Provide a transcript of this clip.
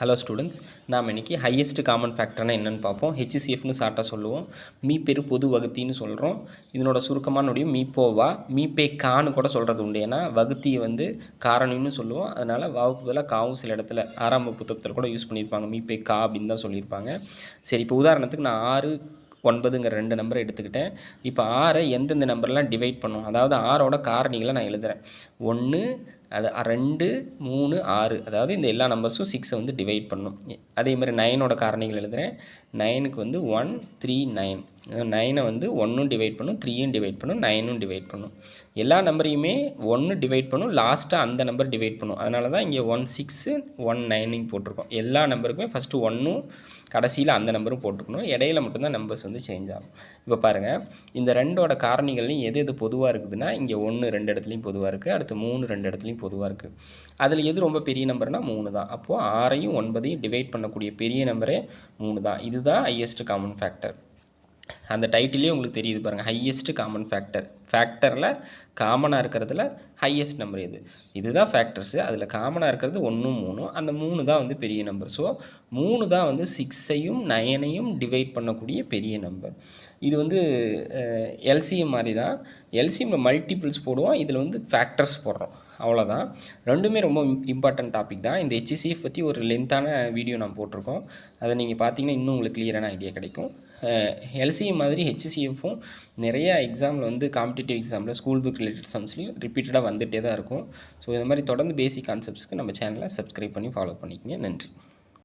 Hello students நாம் இன்றைக்கி highest common ஃபேக்டர்னா என்னென்னு பார்ப்போம். ஹெச்சிசிஎஃப்னு ஷார்ட்டாக சொல்லுவோம். மீ பெரு பொது வகுத்தின்னு சொல்கிறோம் இதனோட சுருக்கமான முடியும் மீப்போவா மீபே கான்னு கூட சொல்கிறது உண்டு. ஏன்னா வகுத்தியை வந்து காரணின்னு சொல்லுவோம். அதனால் வாவுக்கு பதிலாக காவும் சில இடத்துல ஆறாம் புத்தகத்தில் கூட யூஸ் பண்ணியிருப்பாங்க. மீபே கா அப்படின்னு தான் சொல்லியிருப்பாங்க. சரி இப்போ உதாரணத்துக்கு நான் ஆறு ஒன்பதுங்கிற ரெண்டு நம்பரை எடுத்துக்கிட்டேன். இப்போ ஆறை எந்தெந்த நம்பர்லாம் டிவைட் பண்ணும். அதாவது ஆறோட காரணிகளை நான் எழுதுகிறேன் ஒன்று அது ரெண்டு மூணு ஆறு. அதாவது இந்த எல்லா நம்பர்ஸும் சிக்ஸை வந்து டிவைட் பண்ணும். அதே மாதிரி நைனோட காரணிகள் எழுதுகிறேன் நைனுக்கு வந்து ஒன் த்ரீ நைன் நைனை வந்து ஒன்றும் டிவைட் பண்ணும் த்ரீயும் டிவைட் பண்ணும் நைனும் டிவைட் பண்ணும். எல்லா நம்பரையுமே ஒன்று டிவைட் பண்ணும் லாஸ்ட்டாக அந்த நம்பர் டிவைட் பண்ணும். அதனால தான் இங்கே ஒன் சிக்ஸு ஒன் நைனிங் போட்டிருக்கோம். எல்லா நம்பருக்குமே ஃபஸ்ட்டு ஒன்றும் கடைசியில் அந்த நம்பரும் போட்டுக்கணும். இடையில மட்டும்தான் நம்பர்ஸ் வந்து சேஞ்ச் ஆகும். இப்போ பாருங்கள் இந்த ரெண்டோட காரணிகள்லையும் எது எது பொதுவாக இருக்குதுன்னா இங்கே ஒன்று ரெண்டு இடத்துலையும் பொதுவாக இருக்குது அடுத்து மூணு ரெண்டு இடத்துலையும் பொதுவாக இருக்குது அதில் எது ரொம்ப பெரிய நம்பர்னால் மூணு தான். அப்போது ஆறையும் ஒன்பதையும் டிவைட் பண்ணக்கூடிய பெரிய நம்பரே மூணு தான். இதுதான் ஹையஸ்ட் காமன் ஃபேக்டர் அந்த டைட்டிலே உங்களுக்கு தெரியுது பாருங்கள் ஹையஸ்ட் காமன் ஃபேக்டர் ஃபேக்டரில் காமனாக இருக்கிறதுல ஹையஸ்ட் நம்பர் இது இதுதான் ஃபேக்டர்ஸு அதில் காமனாக இருக்கிறது ஒன்றும் மூணும். அந்த மூணு தான் வந்து பெரிய நம்பர் ஸோ மூணு தான் வந்து சிக்ஸையும் நயனையும் டிவைட் பண்ணக்கூடிய பெரிய நம்பர் இது வந்து எல்சிஎம் மாதிரி தான். எல்சிஎம்மில் மல்டிபிள்ஸ் போடுவோம். இதில் வந்து ஃபேக்டர்ஸ் போடுறோம். அவ்வளோதான் ரெண்டுமே ரொம்ப இம்பார்ட்டன்ட் டாபிக் தான். இந்த ஹெச்சிசிஎஃப் பற்றி ஒரு லென்த்தான வீடியோ நான் போட்டிருக்கோம். அதை நீங்கள் பார்த்தீங்கன்னா இன்னும் உங்களுக்கு கிளியரான ஐடியா கிடைக்கும். எல்சிஎம் மாதிரி ஹெச்சிசிஎஃப்பும் நிறையா எக்ஸாமில் வந்து காம்படிட்டிவ் எக்ஸாமில் ஸ்கூல் புக் ரிலேட்டட் சம்ஸ்லையும் ரிப்பீட்டடாக வந்துகிட்டே தான் இருக்கும். ஸோ இந்த மாதிரி தொடர்ந்து பேசிக் கான்செப்ட்ஸ்க்கு நம்ம சேனலை சப்ஸ்கிரைப் பண்ணி ஃபாலோ பண்ணிக்கங்க. நன்றி.